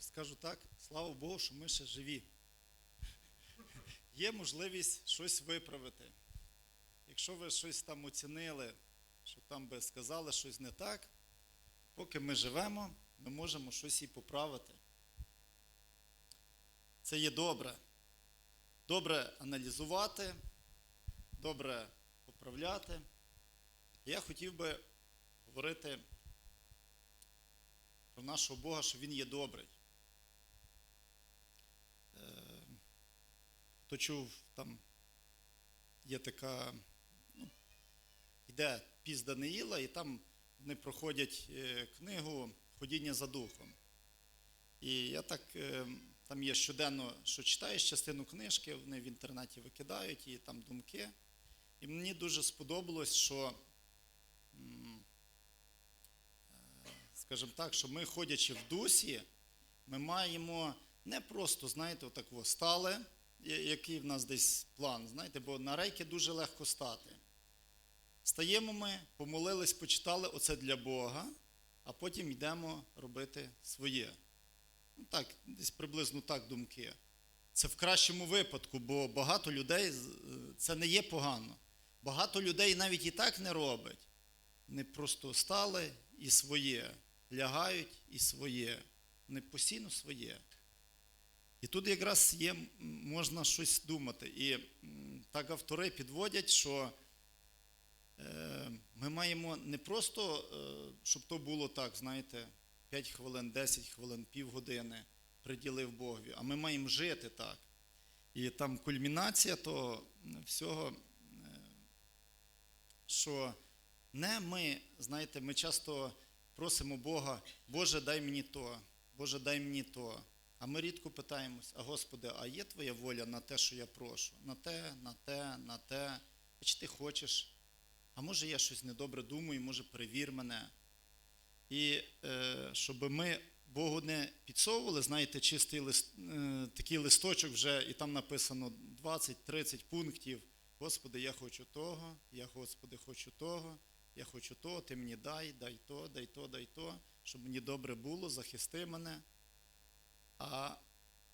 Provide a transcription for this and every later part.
Скажу так, слава Богу, що ми ще живі. Є можливість щось виправити. Якщо ви щось там оцінили, що там би сказали щось не так, поки ми живемо, ми можемо щось і поправити. Це є добре. Добре аналізувати, добре поправляти. Я хотів би говорити про нашого Бога, що Він є добрий. Хто чув, там є така, ну, йде піс Даниїла, і там вони проходять е, книгу Ходіння за духом. І я так, е, там є щоденно, що читаєш частину книжки, вони в інтернеті викидають, і там думки. І мені дуже сподобалось, що, е, скажімо так, що ми, ходячи в дусі, ми маємо не просто, знаєте, отак стали, який в нас десь план, знаєте, бо на рейки дуже легко стати. Стаємо ми, помолились, почитали оце для Бога, а потім йдемо робити своє. Ну так, десь приблизно так думки. Це в кращому випадку, бо багато людей е, це не є погано. Багато людей навіть і так не робить. Вони просто стали і своє, лягають і своє. Вони постійно своє. І тут якраз є, можна щось думати. І так автори підводять, що е, ми маємо не просто, е, щоб то було так, знаєте, 5 хвилин, 10 хвилин, півгодини приділив Богові, а ми маємо жити так. І там кульмінація того всього, е, що не ми, знаєте, ми часто просимо Бога, Боже, дай мені то, Боже, дай мені то. А ми рідко питаємось, а Господи, а є Твоя воля на те, що я прошу? На те, на те, на те. А чи ти хочеш? А може я щось недобре думаю, може перевір мене. І е, щоб ми Богу не підсовували, знаєте, чистий лист, е, такий листочок вже, і там написано 20-30 пунктів. Господи, я хочу того, я, Господи, хочу того, я хочу того, ти мені дай, дай то, дай то, дай то, щоб мені добре було, захисти мене. А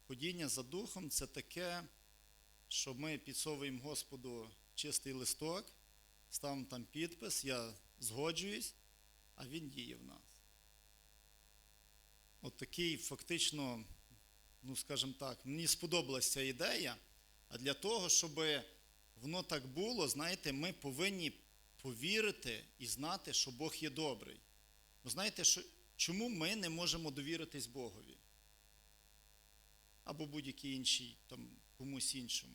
ходіння за духом це таке, що ми підсовуємо Господу чистий листок, ставимо там підпис, я згоджуюсь, а він діє в нас. От такий фактично, ну скажімо так, мені сподобалася ця ідея, а для того, щоб воно так було, знаєте, ми повинні повірити і знати, що Бог є добрий. Ви знаєте, що, чому ми не можемо довіритись Богові? Або будь-якій іншій, там, комусь іншому.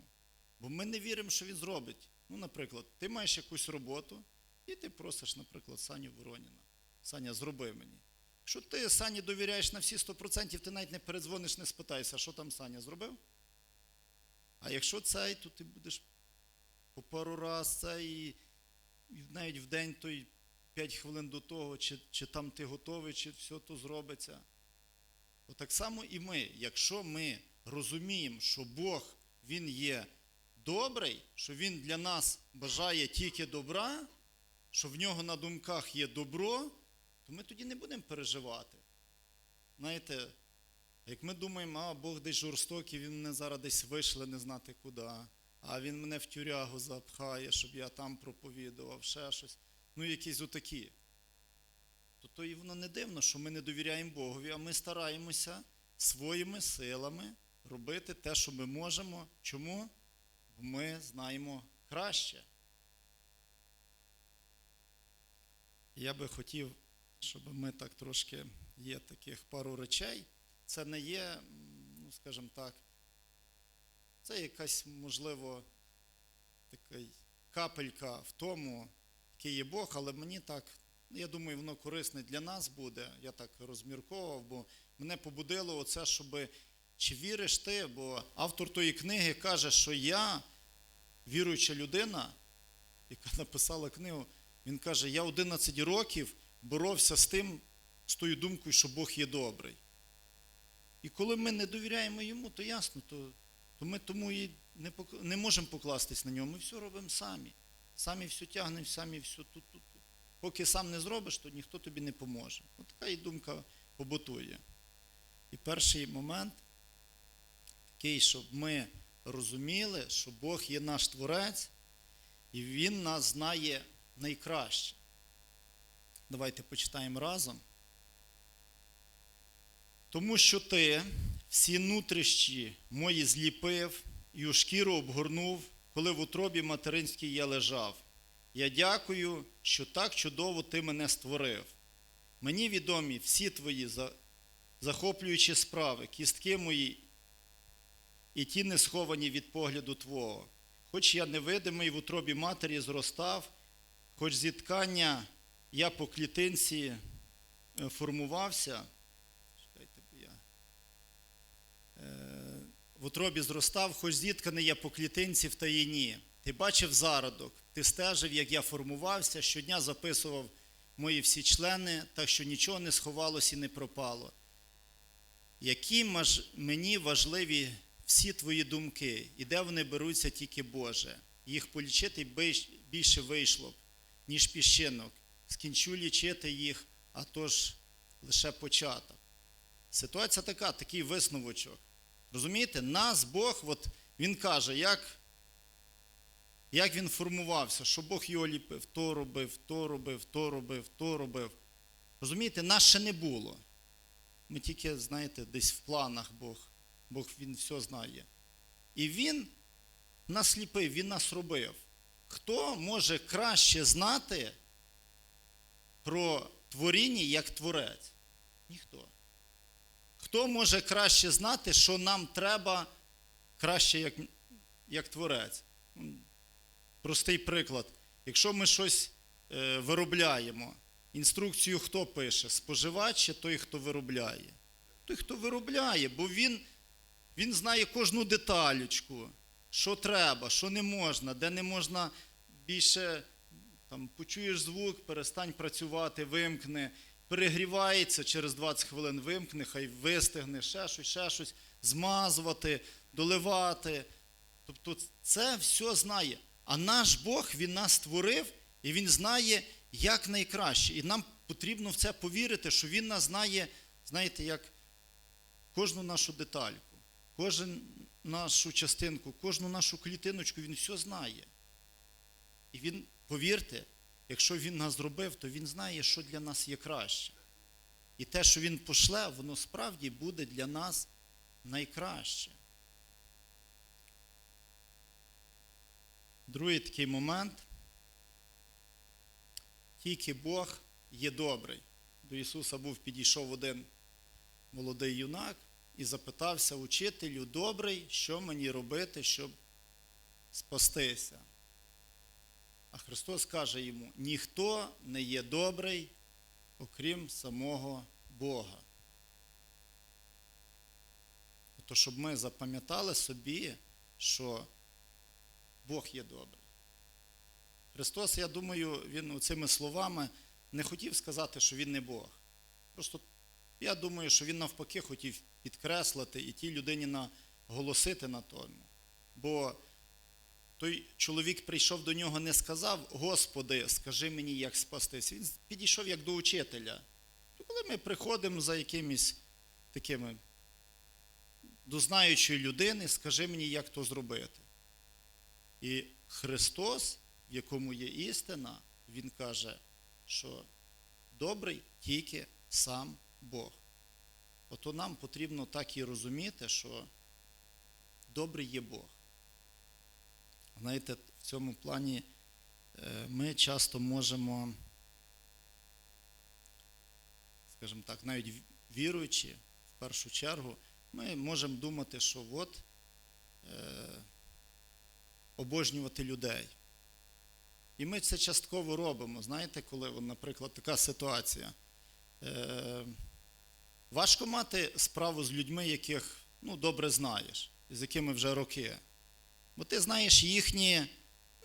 Бо ми не віримо, що він зробить. Ну, наприклад, ти маєш якусь роботу, і ти просиш, наприклад, Саню Вороніна. Саня, зроби мені. Якщо ти Сані довіряєш на всі 100%, ти навіть не передзвониш, не спитаєшся, що там Саня зробив. А якщо цей, то ти будеш по пару раз цей, і навіть в день той 5 хвилин до того, чи, чи там ти готовий, чи все то зробиться. Отак само і ми, якщо ми розуміємо, що Бог Він є добрий, що Він для нас бажає тільки добра, що в нього на думках є добро, то ми тоді не будемо переживати. Знаєте, як ми думаємо, а Бог десь жорстокий, він мене зараз десь вийшле не знати куди, а він мене в тюрягу запхає, щоб я там проповідував, ще щось. Ну, якісь отакі. То то і воно не дивно, що ми не довіряємо Богові, а ми стараємося своїми силами робити те, що ми можемо. Чому? Бо ми знаємо краще. Я би хотів, щоб ми так трошки є таких пару речей. Це не є, ну скажімо так, це якась, можливо, така капелька в тому, який є Бог, але мені так, я думаю, воно корисне для нас буде. Я так розмірковував, бо мене побудило оце, щоб чи віриш ти, бо автор тої книги каже, що я, віруюча людина, яка написала книгу, він каже, я 11 років боровся з тим, з тою думкою, що Бог є добрий. І коли ми не довіряємо йому, то ясно, то, то ми тому і не, не можемо покластись на нього. Ми все робимо самі. Самі все тягнемо, самі все тут, тут. Поки сам не зробиш, то ніхто тобі не поможе. От така і думка побутує. І перший момент такий, щоб ми розуміли, що Бог є наш Творець, і Він нас знає найкраще. Давайте почитаємо разом. Тому що ти всі нутрищі мої зліпив і у шкіру обгорнув, коли в утробі материнській я лежав. Я дякую, що так чудово ти мене створив. Мені відомі всі твої за- захоплюючі справи, кістки мої і ті не сховані від погляду Твого. Хоч я невидимий в утробі матері зростав, хоч зі ткання я по клітинці е, формувався. Е, В утробі зростав, хоч зітканий я по клітинці в таїні. Ти бачив зародок, ти стежив, як я формувався, щодня записував мої всі члени, так що нічого не сховалось і не пропало. Які мені важливі всі твої думки, і де вони беруться тільки Боже. Їх полічити більш- більше вийшло б, ніж піщинок. Скінчу лічити їх, а ж лише початок. Ситуація така, такий висновочок. Розумієте, нас Бог, от Він каже, як, як він формувався, що Бог його ліпив, то робив, то робив, то робив, то робив. Розумієте, нас ще не було. Ми тільки, знаєте, десь в планах Бог. Бог Він все знає. І Він нас ліпив, Він нас робив. Хто може краще знати про творіння як творець? Ніхто. Хто може краще знати, що нам треба краще як, як творець? Простий приклад. Якщо ми щось е, виробляємо, інструкцію хто пише? Споживач чи той, хто виробляє? Той, хто виробляє, бо він, він знає кожну деталючку, що треба, що не можна, де не можна більше там, почуєш звук, перестань працювати, вимкни, перегрівається через 20 хвилин, вимкни, хай вистигне, ще щось, ще щось, змазувати, доливати. Тобто це все знає. А наш Бог, Він нас створив і Він знає як найкраще. І нам потрібно в це повірити, що Він нас знає, знаєте, як кожну нашу детальку, кожну нашу частинку, кожну нашу клітиночку, Він все знає. І він, повірте, якщо він нас зробив, то він знає, що для нас є краще. І те, що він пошле, воно справді буде для нас найкраще. Другий такий момент. Тільки Бог є добрий. До Ісуса був підійшов один молодий юнак і запитався учителю, добрий, що мені робити, щоб спастися. А Христос каже йому: ніхто не є добрий, окрім самого Бога. То, щоб ми запам'ятали собі, що Бог є добрий. Христос, я думаю, Він цими словами не хотів сказати, що Він не Бог. Просто я думаю, що він навпаки хотів підкреслити і тій людині наголосити на тому. Бо той чоловік прийшов до нього, не сказав, Господи, скажи мені, як спастись. Він підійшов як до учителя. Коли ми приходимо за якимись такими до знаючої людини, скажи мені, як то зробити. І Христос, в якому є істина, Він каже, що добрий тільки сам Бог. Ото нам потрібно так і розуміти, що добрий є Бог. Знаєте, в цьому плані е, ми часто можемо, скажімо так, навіть віруючи в першу чергу, ми можемо думати, що от е, обожнювати людей. І ми це частково робимо. Знаєте, коли, наприклад, така ситуація. Е, важко мати справу з людьми, яких ну, добре знаєш, з якими вже роки. Бо ти знаєш їхні,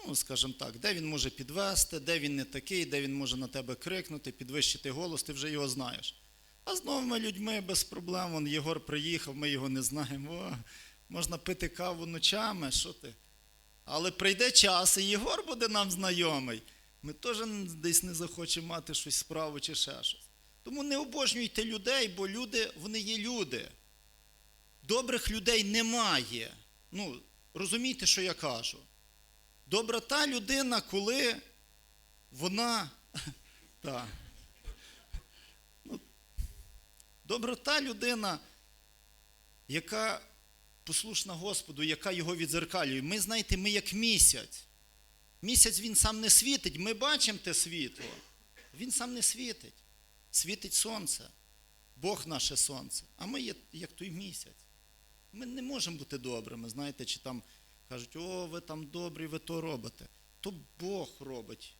ну, скажімо так, де він може підвести, де він не такий, де він може на тебе крикнути, підвищити голос, ти вже його знаєш. А з новими людьми без проблем. Вон Єгор приїхав, ми його не знаємо. О, можна пити каву ночами, що ти? Але прийде час, і Єгор буде нам знайомий. Ми теж десь не захочемо мати щось справу чи ще щось. Тому не обожнюйте людей, бо люди, вони є люди. Добрих людей немає. Ну, розумієте, що я кажу? Добра та людина, коли вона. Та. Ну, добра та людина, яка послушна Господу, яка його відзеркалює. Ми, знаєте, ми як місяць. Місяць він сам не світить, ми бачимо те світло. Він сам не світить. Світить сонце. Бог наше сонце. А ми є як той місяць. Ми не можемо бути добрими, знаєте, чи там кажуть, о, ви там добрі, ви то робите. То Бог робить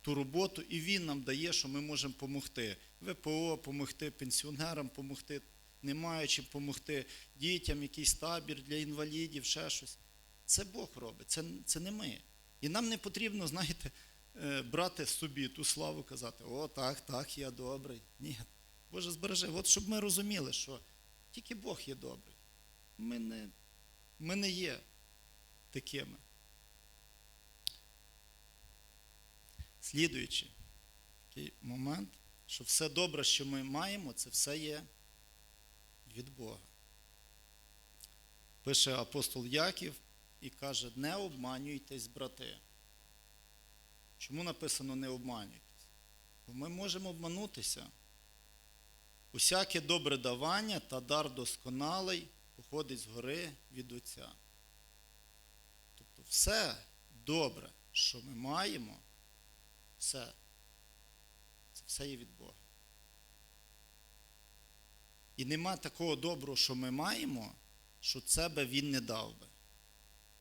ту роботу, і Він нам дає, що ми можемо допомогти. ВПО, допомогти, пенсіонерам допомогти, не маючи допомогти дітям, якийсь табір для інвалідів, ще щось. Це Бог робить, це, це не ми. І нам не потрібно, знаєте, е, брати собі ту славу, казати, о, так, так, я добрий. Ні. Боже, збережи. От щоб ми розуміли, що тільки Бог є добрий. Ми не, ми не є такими. Слідуючи такий момент, що все добре, що ми маємо, це все є від Бога. Пише апостол Яків і каже: не обманюйтесь, брати. Чому написано не обманюйтесь? Бо ми можемо обманутися. Усяке добре давання та дар досконалий походить з гори від Отця. Тобто все добре, що ми маємо, все, це все є від Бога. І нема такого доброго, що ми маємо, що це би він не дав би.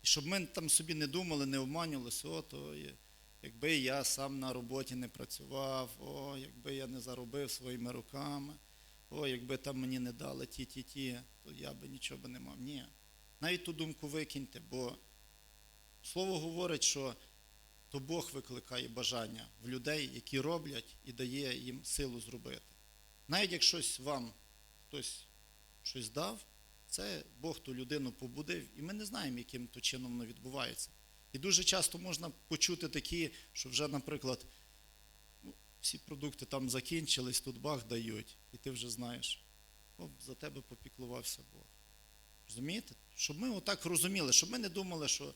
І щоб ми там собі не думали, не обманювалися, о, то якби я сам на роботі не працював, о, якби я не заробив своїми руками, о, якби там мені не дали ті-ті-ті, то я би нічого не мав. Ні. Навіть ту думку викиньте, бо слово говорить, що то Бог викликає бажання в людей, які роблять і дає їм силу зробити. Навіть як щось вам хтось щось дав, це Бог ту людину побудив, і ми не знаємо, яким то чином воно відбувається. І дуже часто можна почути такі, що вже, наприклад, ну, всі продукти там закінчились, тут бах дають, і ти вже знаєш, о, за тебе попіклувався Бог. Розумієте? Щоб ми отак розуміли, щоб ми не думали, що,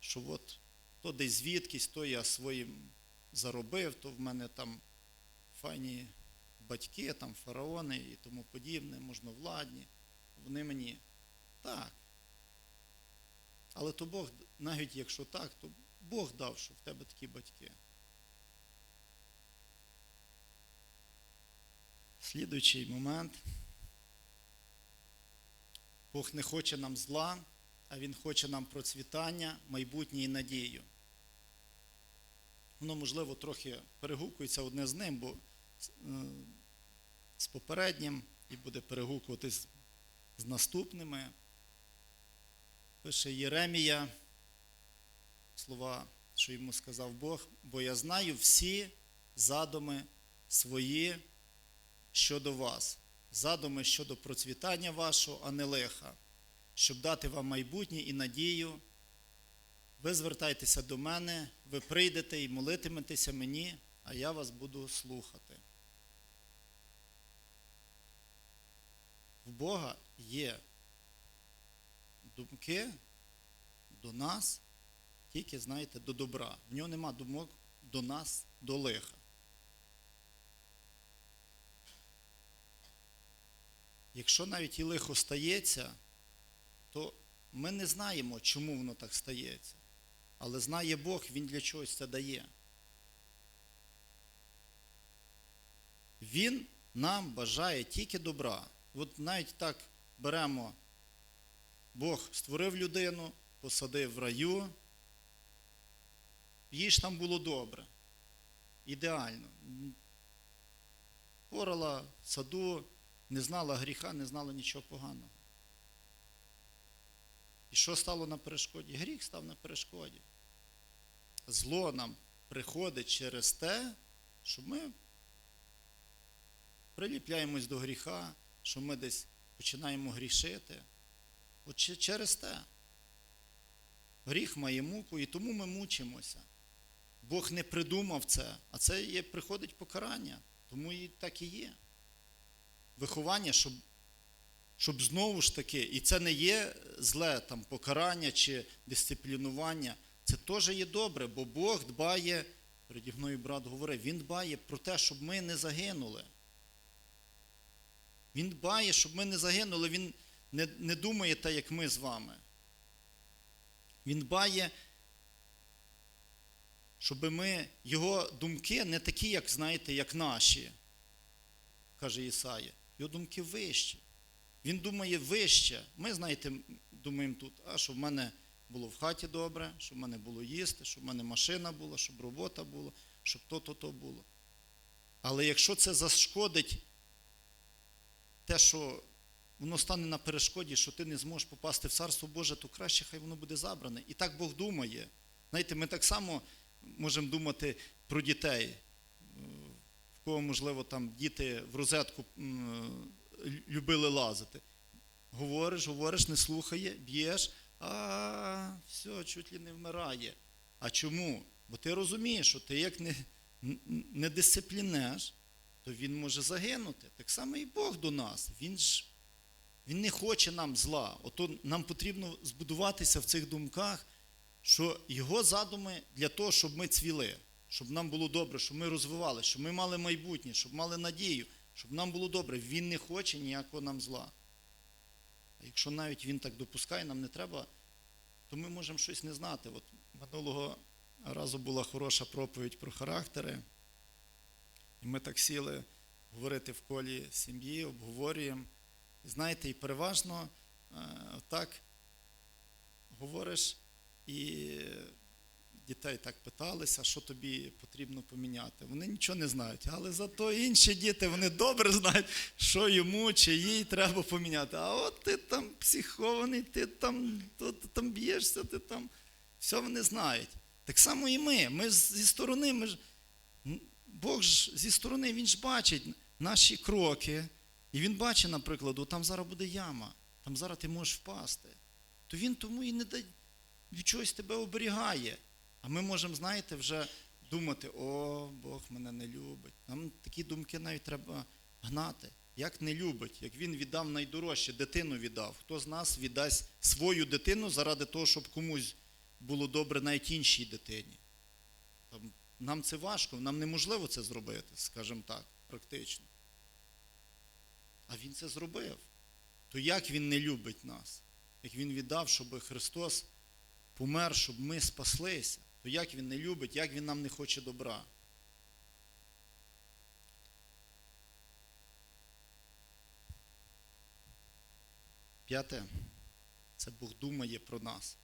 що от то десь звідкись, то я своїм заробив, то в мене там файні батьки, там фараони і тому подібне, можновладні. Вони мені так. Але то Бог, навіть якщо так, то Бог дав, що в тебе такі батьки. Слідуючий момент. Бог не хоче нам зла, а Він хоче нам процвітання, майбутнє і надію. Воно, можливо, трохи перегукується одне з ним, бо з попереднім і буде перегукуватись з наступними. Пише Єремія, слова, що йому сказав Бог, бо я знаю всі задуми свої щодо вас, задуми щодо процвітання вашого, а не лиха, щоб дати вам майбутнє і надію. Ви звертайтеся до мене, ви прийдете і молитиметеся мені, а я вас буду слухати. В Бога є думки до нас, тільки, знаєте, до добра. В нього нема думок до нас, до лиха. Якщо навіть і лихо стається, то ми не знаємо, чому воно так стається. Але знає Бог, Він для чогось це дає. Він нам бажає тільки добра. От навіть так беремо, Бог створив людину, посадив в раю, їй ж там було добре, ідеально. Порала саду, не знала гріха, не знала нічого поганого. І що стало на перешкоді? Гріх став на перешкоді. Зло нам приходить через те, що ми приліпляємось до гріха, що ми десь починаємо грішити. От через те. Гріх має муку, і тому ми мучимося. Бог не придумав це, а це є, приходить покарання. Тому і так і є. Виховання, щоб, щоб знову ж таки, і це не є зле там, покарання чи дисциплінування, це теж є добре, бо Бог дбає, переді мною брат говорив, Він дбає про те, щоб ми не загинули. Він дбає, щоб ми не загинули, Він не, не думає так, як ми з вами. Він дбає, щоб ми, його думки не такі, як знаєте, як наші, каже Ісая. Його думки вищі. Він думає вище. Ми, знаєте, думаємо тут, а щоб в мене було в хаті добре, щоб в мене було їсти, щоб в мене машина була, щоб робота була, щоб то-то то було. Але якщо це зашкодить те, що воно стане на перешкоді, що ти не зможеш попасти в Царство Боже, то краще хай воно буде забране. І так Бог думає. Знаєте, ми так само можемо думати про дітей. В кого, можливо, там діти в розетку любили лазити. Говориш, говориш, не слухає, б'єш, а все, чуть ли не вмирає. А чому? Бо ти розумієш, що ти як не, не дисциплінеш, то він може загинути. Так само і Бог до нас. Він ж він не хоче нам зла. Ото нам потрібно збудуватися в цих думках, що його задуми для того, щоб ми цвіли, щоб нам було добре, щоб ми розвивали, щоб ми мали майбутнє, щоб мали надію, щоб нам було добре. Він не хоче ніякого нам зла. А якщо навіть він так допускає, нам не треба, то ми можемо щось не знати. От минулого разу була хороша проповідь про характери. І ми так сіли говорити в колі сім'ї, обговорюємо. Знаєте, і переважно е, так говориш, і дітей так питалися, що тобі потрібно поміняти. Вони нічого не знають, але зато інші діти вони добре знають, що йому чи їй треба поміняти. А от ти там психований, ти там, то, ти там б'єшся, ти там. Все вони знають. Так само і ми. Ми зі сторони, ми ж. Бог ж зі сторони він ж бачить наші кроки. І він бачить, наприклад, там зараз буде яма, там зараз ти можеш впасти. То він тому і не дає, від чогось тебе оберігає. А ми можемо, знаєте, вже думати, о, Бог мене не любить. Нам такі думки навіть треба гнати. Як не любить, як він віддав найдорожче, дитину віддав. Хто з нас віддасть свою дитину заради того, щоб комусь було добре навіть іншій дитині? Там, нам це важко, нам неможливо це зробити, скажімо так, практично. А він це зробив. То як він не любить нас? Як він віддав, щоб Христос помер, щоб ми спаслися, то як він не любить, як він нам не хоче добра? П'яте, це Бог думає про нас.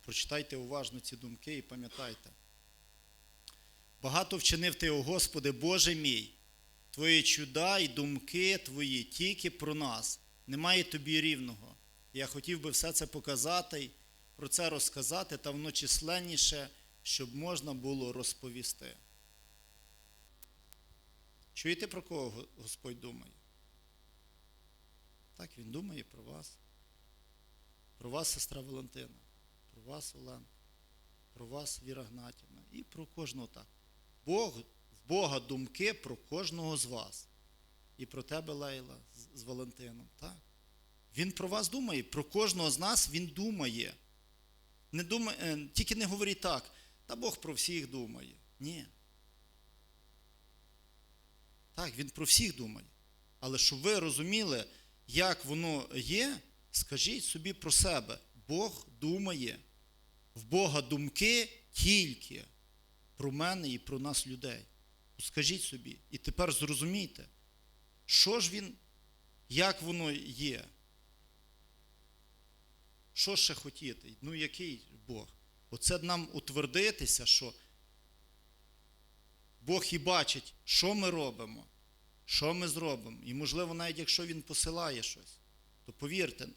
Прочитайте уважно ці думки і пам'ятайте. Багато вчинив ти, о Господи, Боже мій, Твої чуда і думки Твої тільки про нас. Немає тобі рівного. Я хотів би все це показати, про це розказати, та воно численніше, щоб можна було розповісти. Чуєте, про кого Господь думає? Так, Він думає про вас. Про вас, сестра Валентина, про вас, Оленка, про вас, Віра Гнатівна, і про кожного так. Бог, в Бога думки про кожного з вас. І про тебе, Лейла, з, Валентином. Так? Він про вас думає, про кожного з нас він думає. Не думає, е, Тільки не говоріть так, та Бог про всіх думає. Ні. Так, він про всіх думає. Але щоб ви розуміли, як воно є, скажіть собі про себе. Бог думає. В Бога думки тільки про мене і про нас людей. Скажіть собі. І тепер зрозумійте, що ж він, як воно є. Що ще хотіти? Ну, який Бог? Оце нам утвердитися, що Бог і бачить, що ми робимо, що ми зробимо. І, можливо, навіть якщо Він посилає щось, то повірте,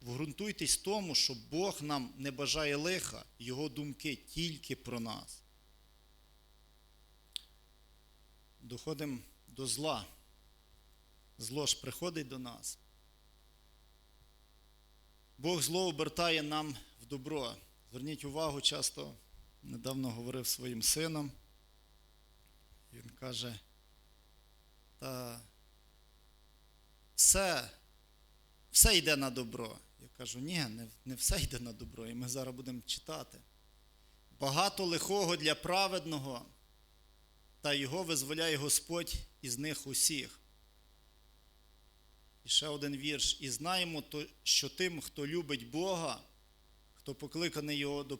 вґрунтуйтесь в тому, що Бог нам не бажає лиха, Його думки тільки про нас. Доходимо до зла. Зло ж приходить до нас. Бог зло обертає нам в добро. Зверніть увагу, часто недавно говорив своїм сином. Він каже, та все, все йде на добро. Кажу, ні, не, не все йде на добро, і ми зараз будемо читати. Багато лихого для праведного, та його визволяє Господь із них усіх. І ще один вірш. І знаємо, що тим, хто любить Бога, хто покликаний Його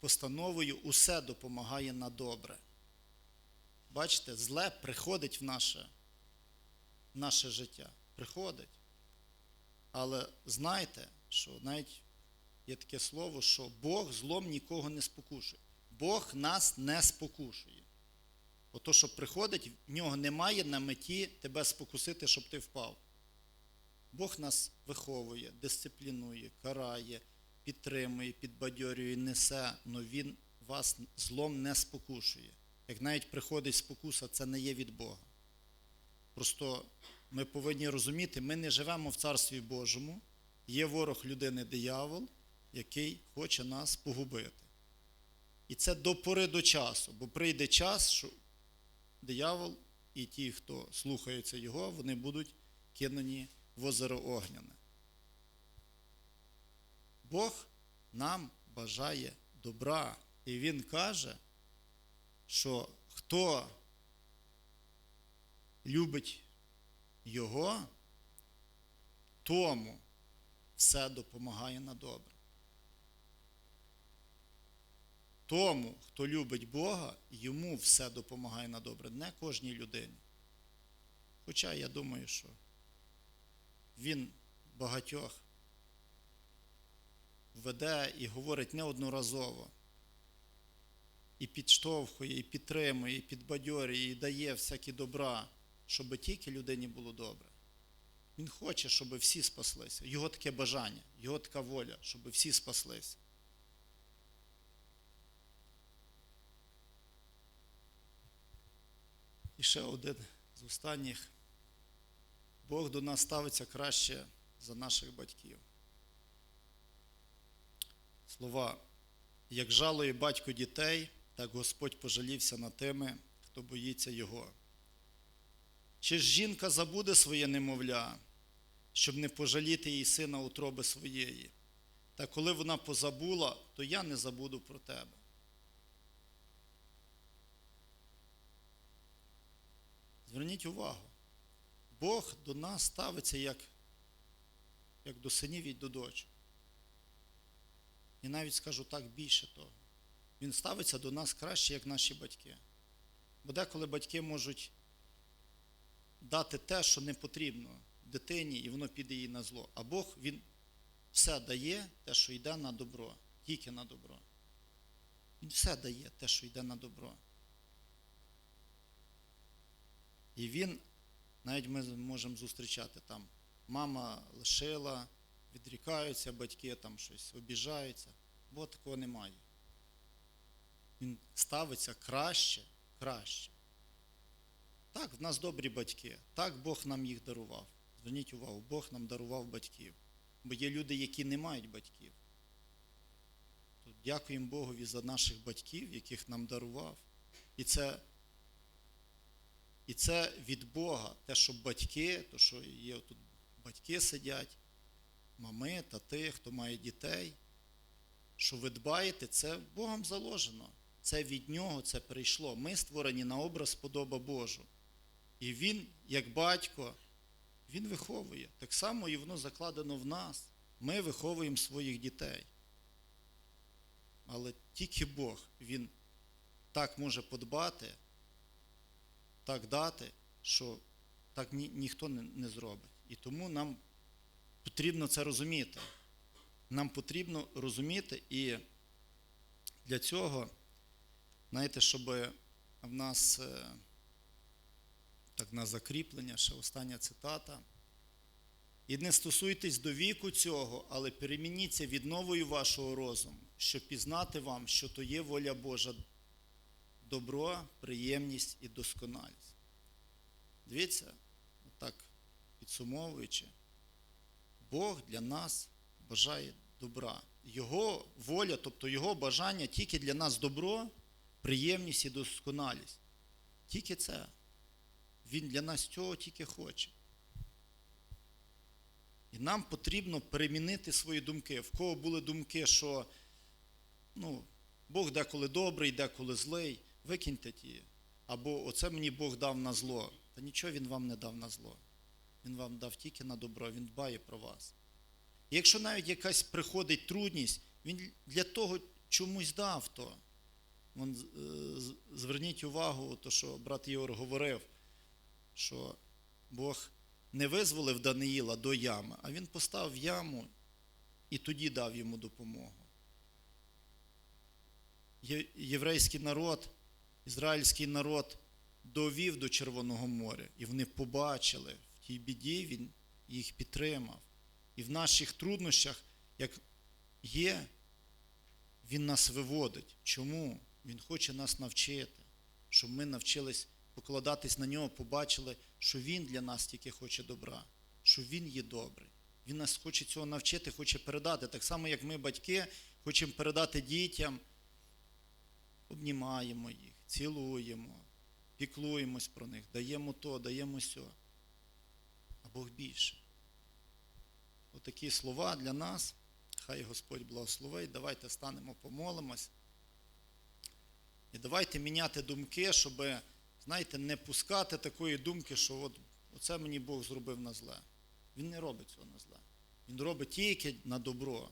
постановою, усе допомагає на добре. Бачите, зле приходить в наше, в наше життя. Приходить. Але знайте, що навіть є таке слово, що Бог злом нікого не спокушує. Бог нас не спокушує. Ото, що приходить, в нього немає на меті тебе спокусити, щоб ти впав. Бог нас виховує, дисциплінує, карає, підтримує, підбадьорює, несе, але Він вас злом не спокушує. Як навіть приходить спокуса, це не є від Бога. Просто ми повинні розуміти, ми не живемо в Царстві Божому, є ворог людини диявол, який хоче нас погубити. І це до пори до часу, бо прийде час, що диявол і ті, хто слухається його, вони будуть кинені в озеро Огняне. Бог нам бажає добра. І Він каже, що хто любить Його, тому все допомагає на добре. Тому, хто любить Бога, йому все допомагає на добре, не кожній людині. Хоча я думаю, що він багатьох веде і говорить неодноразово. І підштовхує, і підтримує, і підбадьорює, і дає всякі добра, щоб тільки людині було добре. Він хоче, щоб всі спаслися. Його таке бажання, його така воля, щоб всі спаслися. І ще один з останніх. Бог до нас ставиться краще за наших батьків. Слова, як жалує батько дітей, так Господь пожалівся над тими, хто боїться Його. Чи ж жінка забуде своє немовля, щоб не пожаліти її сина утроби своєї? Та коли вона позабула, то я не забуду про тебе. Зверніть увагу, Бог до нас ставиться як, як до синів і до дочок. І навіть скажу так більше того. Він ставиться до нас краще, як наші батьки. Бо деколи батьки можуть дати те, що не потрібно дитині, і воно піде їй на зло. А Бог Він все дає те, що йде на добро, тільки на добро. Він все дає те, що йде на добро. І він, навіть ми можемо зустрічати там, мама лишила, відрікаються, батьки там щось обіжаються, бо такого немає. Він ставиться краще, краще. Так, в нас добрі батьки, так Бог нам їх дарував. Зверніть увагу, Бог нам дарував батьків. Бо є люди, які не мають батьків. То дякуємо Богові за наших батьків, яких нам дарував. І це і це від Бога, те, що батьки, то що є тут батьки сидять, мами, тати, хто має дітей, що ви дбаєте, це Богом заложено. Це від нього це прийшло. Ми створені на образ подоба Божу. І Він, як батько, Він виховує. Так само і воно закладено в нас. Ми виховуємо своїх дітей. Але тільки Бог, Він так може подбати так дати, що так ні, ніхто не, не зробить. І тому нам потрібно це розуміти. Нам потрібно розуміти, і для цього, знаєте, щоб в нас е, так на закріплення, ще остання цитата. І не стосуйтесь до віку цього, але перемініться від новою вашого розуму, щоб пізнати вам, що то є воля Божа добро, приємність і досконалість. Дивіться, отак підсумовуючи, Бог для нас бажає добра. Його воля, тобто Його бажання тільки для нас добро, приємність і досконалість. Тільки це. Він для нас цього тільки хоче. І нам потрібно перемінити свої думки. В кого були думки, що ну, Бог деколи добрий, деколи злий, викиньте ті. Або оце мені Бог дав на зло. Та нічого він вам не дав на зло. Він вам дав тільки на добро, він дбає про вас. І якщо навіть якась приходить трудність, він для того чомусь дав то. Вон, е, зверніть увагу, то, що брат Ігор говорив, що Бог не визволив Даниїла до ями, а він поставив яму і тоді дав йому допомогу. Єврейський народ, ізраїльський народ довів до Червоного моря, і вони побачили, в тій біді він їх підтримав. І в наших труднощах, як є, він нас виводить. Чому? Він хоче нас навчити, щоб ми навчились покладатись на нього, побачили, що він для нас тільки хоче добра, що він є добрий. Він нас хоче цього навчити, хоче передати. Так само, як ми, батьки, хочемо передати дітям, обнімаємо їх, цілуємо, піклуємось про них, даємо то, даємо сьо. А Бог більше. Отакі слова для нас. Хай Господь благословить. Давайте станемо, помолимось. І давайте міняти думки, щоб, знаєте, не пускати такої думки, що от, оце мені Бог зробив на зле. Він не робить цього на зле. Він робить тільки на добро.